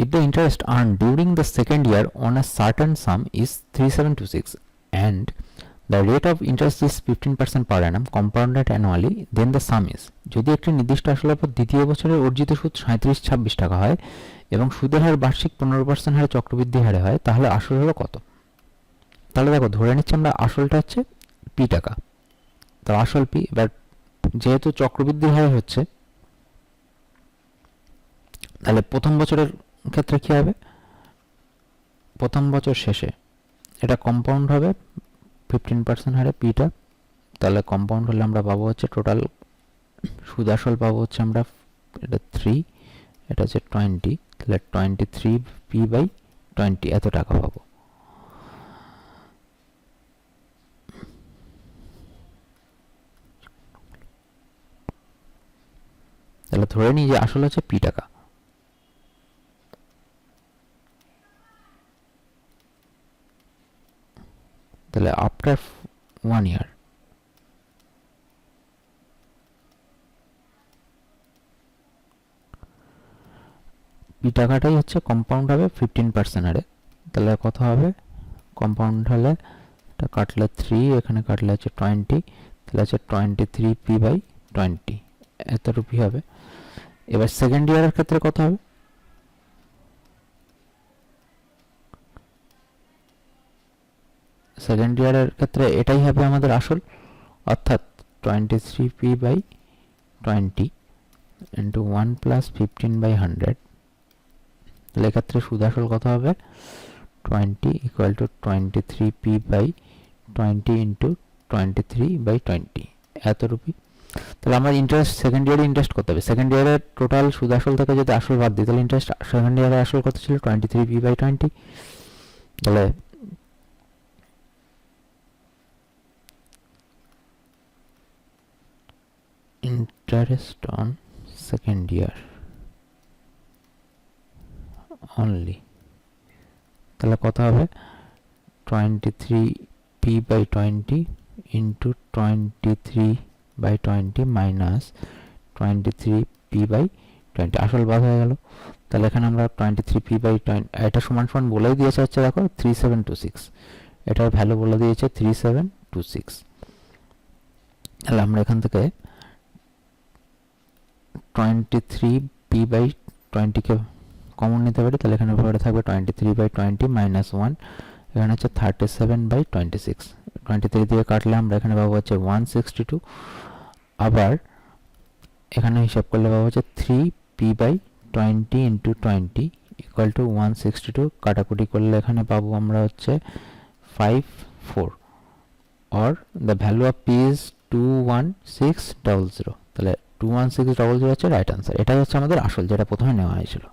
if the interest earned during the second year on a certain sum is 3726 and the rate of interest is 15% per annum compounded annually, then the sum is. যদি একটি নির্দিষ্ট আসলের দ্বিতীয় অর্জিত সুদ ছাব্বিশ টাকা হয় এবং সুদের হার বার্ষিক পনেরো পার্সেন্ট হারে চক্রবৃদ্ধি হারে হয়, তাহলে আসল হলো কত? তাহলে দেখো, ধরে নিচ্ছি আমরা আসলটা হচ্ছে পি টাকা। তো আসল পি এবার যেহেতু চক্রবৃদ্ধি হারে হচ্ছে, তাহলে প্রথম বছরের ক্ষেত্রে কী হবে? প্রথম বছর শেষে। এটা কম্পাউন্ড হবে ফিফটিন পার্সেন্ট হারে পিটা তাহলে কম্পাউন্ড হলে আমরা পাবো হচ্ছে টোটাল সুদ আসল পাবো হচ্ছে আমরা, এটা থ্রি এটা হচ্ছে টোয়েন্টি তাহলে twenty three P by twenty এত টাকা পাবো। তাহলে ধরে নিই যে আসল হচ্ছে পি টাকা। তাহলে আফটার ওয়ান ইয়ার পি টাকাটাই হচ্ছে কম্পাউন্ড হবে ফিফটিন পার্সেন্ট হারে তাহলে কত হবে? কম্পাউন্ড হলে এটা কাটলে থ্রি এখানে কাটলে হচ্ছে টোয়েন্টি তাহলে হচ্ছে twenty three P by twenty এত রুপি হবে। এবার সেকেন্ড ইয়ারের ক্ষেত্রে কত হবে? সেকেন্ড ইয়ারের ক্ষেত্রে এটাই হবে আমাদের আসল, অর্থাৎ twenty three P by twenty into one plus fifteen by hundred তাহলে এক্ষেত্রে সুদ আসল কত হবে? Twenty equal to twenty three P by twenty into twenty three by twenty এত রুপি তাহলে আমার ইন্টারেস্ট সেকেন্ড ইয়ারে ইন্টারেস্ট করতে হবে? সেকেন্ড ইয়ারের টোটাল সুদ আসল থেকে যদি আসল বাদ দিই, তাহলে ইন্টারেস্ট সেকেন্ড ইয়ারে আসল কত ছিল? Twenty three P by twenty তাহলে interest on second year. Only. তাহলে কত হবে twenty three P by twenty into twenty আসল বাদ হয়ে গেল। তাহলে এখানে আমরা twenty three P by twenty এটা সমান সমান বলেই দিয়েছে হচ্ছে দেখো থ্রি সেভেন টু সিক্স এটার ভ্যালু বলে দিয়েছে থ্রি সেভেন টু সিক্স তাহলে আমরা এখান থেকে টোয়েন্টি থ্রি পি বাই টোয়েন্টিকে কমন নিতে পারি, তাহলে এখানে পরে থাকবে twenty three by twenty minus one এখানে হচ্ছে thirty seven by twenty six twenty three দিয়ে কাটলে আমরা এখানে পাবো হচ্ছে ওয়ান সিক্সটি টু আবার এখানে হিসাব করলে পাবো হচ্ছে three P by twenty into twenty equal to one sixty two কাটাকুটি করলে এখানে পাবো আমরা হচ্ছে five four or the value of P is two one six double zero তাহলে two one six double zero হচ্ছে রাইট আনসার এটাই হচ্ছে আমাদের আসল, যেটা প্রথমে নেওয়া হয়েছিল।